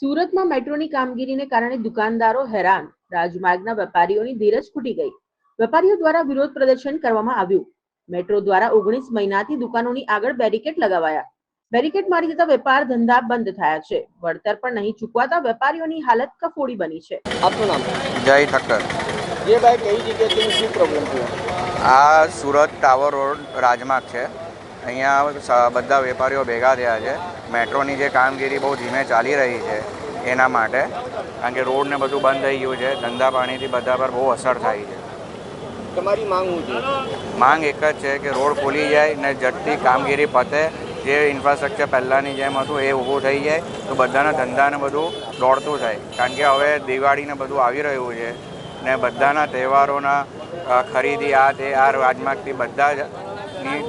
સુરતમાં મેટ્રોની કામગીરીને કારણે દુકાનદારો હેરાન. રાજમાર્ગના વેપારીઓની ધીરજ ખૂટી ગઈ. વેપારીઓ દ્વારા વિરોધ પ્રદર્શન કરવામાં આવ્યું. મેટ્રો દ્વારા ઓગણીસ મહિનાથી દુકાનોની આગળ બેરિકેડ લગાવાયા. બેરિકેડ મારી જતા વેપાર ધંધા બંધ થયા છે. વળતર પણ નહીં ચૂકવાતા વેપારીઓની હાલત કફોડી બની છે. આપનું નામ? જય ઠક્કર જે ભાઈ કઈ જગ્યાએ શું પ્રોબ્લેમ થયો આ સુરત ટાવર રોડ રાજમાર્ગ છે. અહીંયા બધા વેપારીઓ ભેગા થયા છે મેટ્રોની જે કામગીરી બહુ ધીમે ચાલી રહી છે એના માટે કારણ કે રોડને બધું બંધ થઈ ગયું છે ધંધા પાણીથી બધા પર બહુ અસર થાય છે તમારી માંગ માંગ એક જ છે કે રોડ ખુલી જાય ને ઝડપી કામગીરી પતે જે ઇન્ફ્રાસ્ટ્રક્ચર પહેલાંની જેમ હતું એ ઊભું થઈ જાય તો બધાના ધંધાને બધું દોડતું થાય કારણ કે હવે દિવાળીને બધું આવી રહ્યું છે ને બધાના તહેવારોના ખરીદી આ તે આ રાજમાર્ગથી બધા જ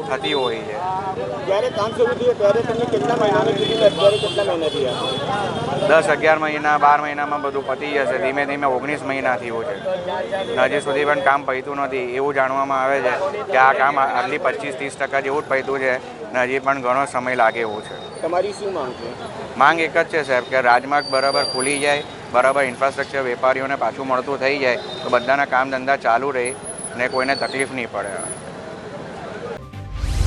થતી હોય છે. જ્યારે કામ શરૂ થયું ત્યારે તમને કેટલા મહિનાની કીધી અત્યારે કેટલા મહિના થયા? દસ અગિયાર મહિના બાર મહિનામાં બધું પતી જશે. ધીમે ધીમે ઓગણીસ મહિના થયું છે. હજી સુધી પણ કામ પૈતું નથી. એવું જાણવામાં આવે છે કે આ કામ આટલી પચીસ ત્રીસ ટકા જેવું જ પૈતું છે ને હજી પણ ઘણો સમય લાગે એવું છે. તમારી શું માંગ છે? માંગ એક જ છે સાહેબ કે રાજમાર્ગ બરાબર ખુલી જાય બરાબર ઇન્ફ્રાસ્ટ્રક્ચર વેપારીઓને પાછું મળતું થઈ જાય તો બધાના કામ ધંધા ચાલુ રહે ને કોઈને તકલીફ નહીં પડે.